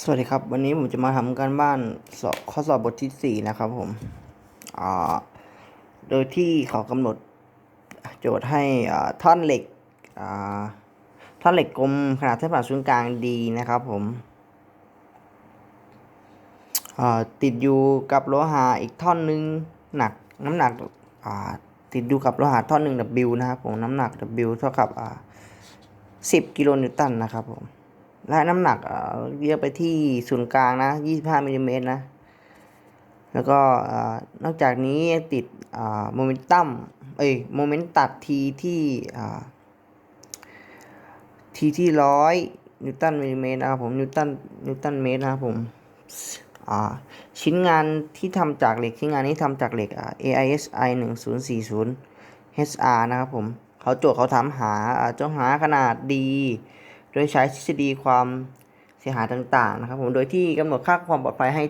สวัสดีครับ วันนี้ผมจะมาทำการบ้านสอบข้อสอบบทที่สี่นะครับผมอ่าโดยที่เขากำหนดโจทย์ให้อ่าท่อนเหล็กอ่าท่อนเหล็กกลมขนาดเส้นผ่านศูนย์กลางดีนะครับผมอ่าติดอยู่กับโลหะอีกท่อนหนึ่งหนักน้ำหนักอ่าติดอยู่กับโลหะท่อนหนึ่ง W นะครับผมน้ำหนัก W เท่ากับอ่า10กิโลนิวตันนะครับผม และน้ำหนักเอ่ยอะไปที่ศูนย์กลางนะ 25มิลลิเมตรนะ แล้วก็นอกจากนี้ติดโมเมนตัมเอ้ยโมเมนต์ตัดทีที่ทีที่ร้อยนิวตันมิลลิเมตรนะครับผมนิวตันนิวตันเมตรนะครับผมชิ้นงานที่ทำจากเหล็กชิ้นงานนี้ทำจากเหล็กอ่า AISI 1040 HR นะครับผมเขาโจทย์เขาถามหาอ่าจงหาขนาดดี โดยใช้ทฤษฎีความเสียหายต่างๆนะครับผม โดยที่กำหนดค่าความปลอดภัยให้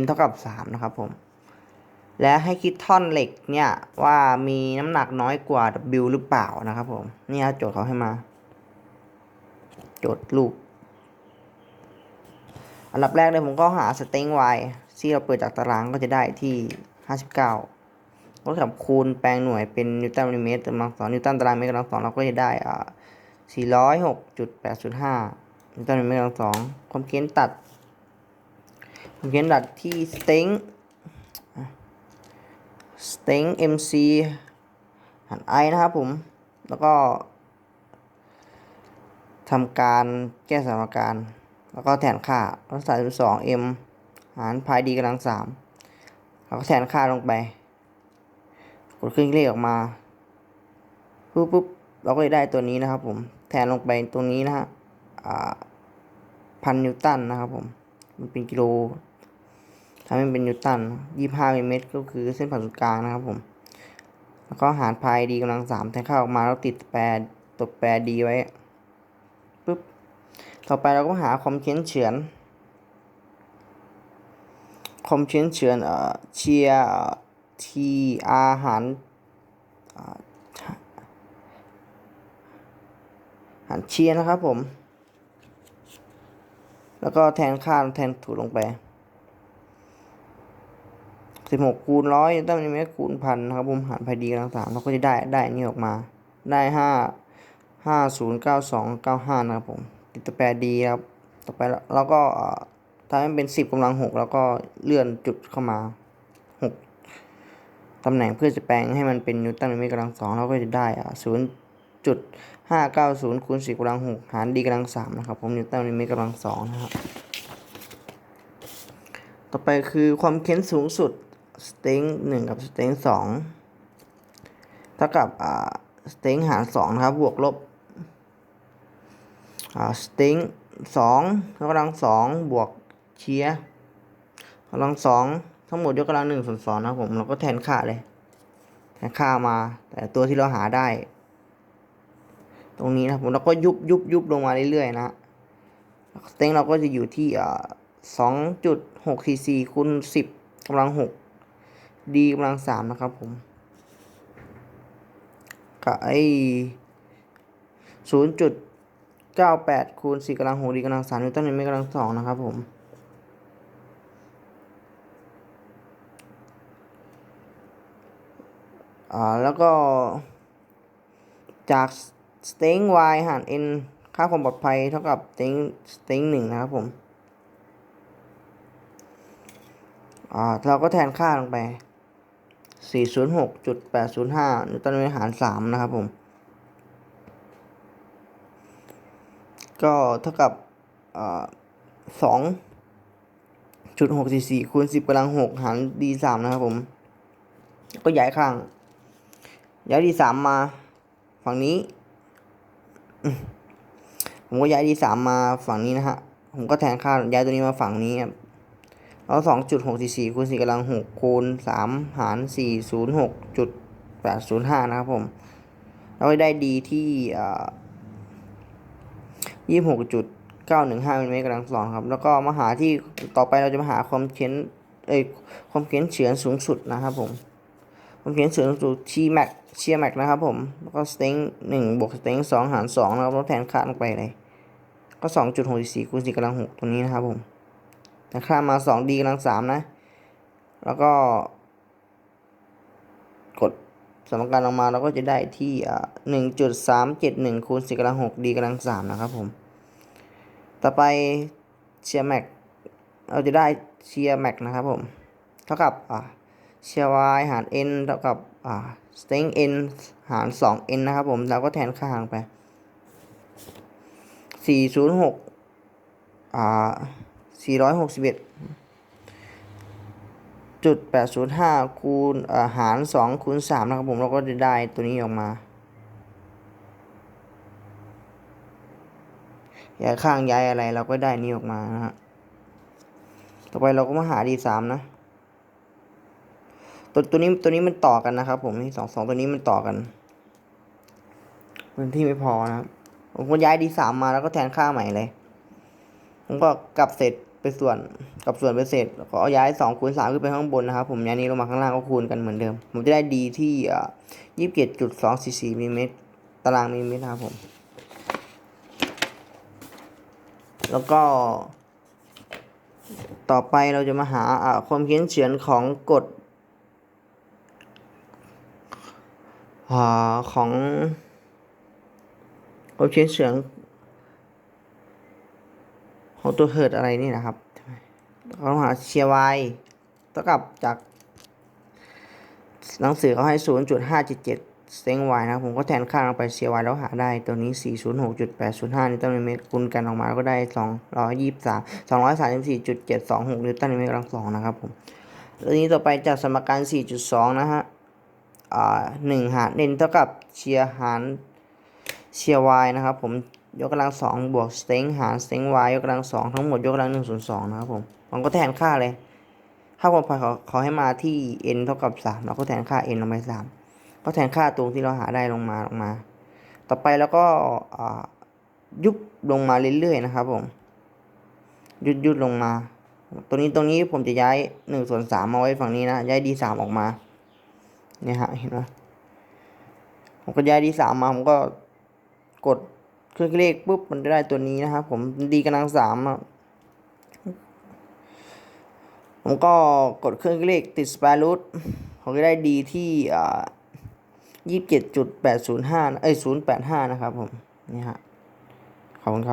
n เท่ากับ 3 นะครับผม และให้คิดท่อนเหล็กเนี่ยว่ามีน้ำหนักน้อยกว่า W หรือเปล่านะครับผม นี่โจทย์เขาให้มา โจทย์รูป อันดับแรกเลยผมก็หาสเต็ง y ที่เราเปิดจากตารางก็จะได้ที่ 59ก็กับคูณแปลงหน่วยเป็นนิวตันมิลลิเมตรกำลังสองนิวตันตารางเมตรกำลังสองเราก็จะได้ อ่าสี่ร้อยหกจุดแปดศูนย์ห้านิวตันเมตรกำลังสองความเค้นตัด ความเค้นตัดที่สเต็งสเต็ง MC หันไอนะครับผม แล้วก็ทำการแก้สมการ แล้วก็แทนค่าแล้วใส่สอง M หารพายดีกำลังสามแล้วก็แทนค่าลงไป กดเครื่องเลขออกมา ปุ๊บปุ๊บ เราก็จะได้ตัวนี้นะครับ ผมแทนลงไปตรงนี้นะฮะพันนิวตันนะครับ ผมมันเป็นกิโลทำให้เป็นนิวตันยี่ห้ามิลลิเมตรก็คือเส้นผ่านศูนย์กลางนะครับ ผม แล้วก็หารพายดีกำลังสามแทนค่าออกมาแล้วติดแปรตัวแปรดีไว้ปุ๊บต่อไปเราก็หาความเค้นเฉือนความเค้นเฉือนเอ่อเชียร์ทีอาหาร หันเชียร์นะครับผม แล้วก็แทนค่าแทนถูกลงไปสิบหกคูณร้อยตั้งมิลลิเมตรคูณพันนะครับผมหารพายดีกำลังสามเราก็จะได้ได้นี่ออกมา ได้ห้าห้าศูนย์เก้าสองเก้าห้านะครับผมติดตัวแปรดีครับต่อไปเราก็ทำให้เป็นสิบกำลังหกแล้วก็เลื่อนจุดเข้ามาหกตำแหน่งเพื่อจะแปลงให้มันเป็นนิวตันมิลลิเมตรกำลังสองเราก็จะได้อ่าศูนย์ จุดห้าเก้าศูนย์คูณสี่กำลังหกหารดีกำลังสามนะครับ ผมนิวตันมิเมตรกำลังสองนะครับ ต่อไปคือความเค้นสูงสุดสเต็งหนึ่งกับสเต็งสองเท่ากับอ่าสเต็งหารสองนะครับ บวกลบอ่าสเต็งสองยกกำลังสองบวกเชียร์กำลังสองทั้งหมดยกกำลังหนึ่งส่วนสองนะครับผมเราก็แทนค่าเลย แทนค่ามา แต่ตัวที่เราหาได้ ตรงนี้นะผมเราก็ยุบยุบยุบลงมาเรื่อยๆนะสเต็งเราก็จะอยู่ที่อ่าสองจุดหกสี่สี่คูณสิบกำลังหกดีกำลังสามนะครับผมกับไอศูนย์จุดเก้าแปดคูณสี่กำลังหกดีกำลังสามนิวตันเมตรกำลังสองนะครับผมอ่าแล้วก็จาก สเต็ง y หาร n ค่าความปลอดภัยเท่ากับสเต็งสเต็งหนึ่งนะครับผม อ่า เราก็แทนค่าลงไป 406.805นิวตันเมตรหาร 3 นะครับผม ก็เท่ากับอ่า2.644คูณ10กำลัง 6 หาร d 3 นะครับผม ก็ย้ายข้าง ย้าย d 3 มาฝั่งนี้ ผมก็ย้ายดีสามมาฝั่งนี้นะฮะ ผมก็แทนค่าย้ายตัวนี้มาฝั่งนี้ครับแล้วสองจุดหกสี่สี่คูณสี่กำลังหกคูณสามหารสี่ศูนย์หกจุดแปดศูนย์ห้านะครับผม เราได้ดีที่ยี่หกจุดเก้าหนึ่งห้ามิลลิเมตรกำลังสองครับ แล้วก็มาหาที่ต่อไปเราจะมาหาความเค้นเอ้ยความเค้นเฉือนสูงสุดนะครับผม ความเค้นเฉือนสูงสุดที่แม็กเชียร์แม็กนะครับผม แล้วก็สเต็งหนึ่งบวกสเต็งสองหารสองนะครับล้วแทนค่าลงไปเลย ก็สองจุดหกสี่คูณสี่กำลังหกตรงนี้นะครับผมแต่ค่ามาสองดีกำลังสามนะ แล้วก็ กดสมการออกมาเราก็จะได้ที่อ่าหนึ่งจุดสามเจ็ดหนึ่งคูณสี่กำลังหกดีกำลังสามนะครับผม ต่อไปเชียร์แม็กเราจะได้เชียร์แม็กนะครับผม เท่ากับอ่า เชียร์ y หาร n เท่ากับอ่า string n หาร 2n นะครับผมเราก็แทนค่าหางไป 406อ่า461จุด805คูณอ่าหาร 2 คูณ 3 นะครับผมเราก็จะได้ตัวนี้ออกมาย้ายข้างย้ายอะไรเราก็ได้นี้ออกมานะฮะ ต่อไปเราก็มาหา d สามนะ ตัวตัวนี้ตัวนี้มันต่อกันนะครับ ผมนี่สองสองตัวนี้มันต่อกันพื้นที่ไม่พอนะครับผมก็ย้าย d สามมาแล้วก็แทนค่าใหม่เลย ผมก็กลับเศษไปส่วนกับส่วนไปเศษแล้วก็เอาย้ายสองคูณสามขึ้นไปข้างบนนะครับผมย้ายนี้ลงมาข้างล่างก็คูณกันเหมือนเดิม ผมจะได้ d ที่ยี่สิบเจ็ดจุดสองสี่สี่มิลลิเมตรตารางมิลลิเมตรครับผม แล้วก็ ต่อไปเราจะมาหาความเขียนเฉือนของกฎ อของความเขียนเฉือนของตัวเฮิร์ตอะไรนี่นะครับเราหาเชียร์วเท่ากับจากหนังสือเขาให้ 0.577เซงวายนะผมก็แทนค่าลงไปเชียร์วแล้วหาได้ตัวนี้ 406.805 นิวตันเมตรคูณกันออกมาก็ได้ 223 234.726 นิวตันเมตรกำลังสองนะครับผมตัวนี้ต่อไปจากสมการ 4.2 นะฮะ อ่า1หาร n เท่ากับเชียร์หารเชียร์ y นะครับผมยกกำลังสองบวก string หาร string y ยกกำลังสองทั้งหมดยกกำลังหนึ่งส่วนสองนะครับผมผมก็แทนค่าเลยค่าความพายเขาเขาให้มาที่ n เท่ากับสามเราก็แทนค่า n ลงไปสามก็แทนค่าตรงที่เราหาได้ลงมาลงมา ต่อไปแล้วก็ยุบลงมาเรื่อยๆนะครับผมยุดยุดลงมา ตัวนี้ตรงนี้ผมจะย้ายหนึ่งส่วนสามมาไว้ฝั่งนี้นะ ย้าย d สามออกมา เนี่ยฮะเห็นไหมผมก็ย้าย d สามมาผมก็กดเครื่องเลขปุ๊บมันได้ตัวนี้นะครับผม d กำลังสามอะผมก็กดเครื่องเลขติด square root ผมก็ได้ d ที่อ่ายี่สิบเจ็ดจุดแปดศูนย์ห้าเอ้ยศูนย์แปดห้านะครับผม นี่ฮะ ขอบคุณครับ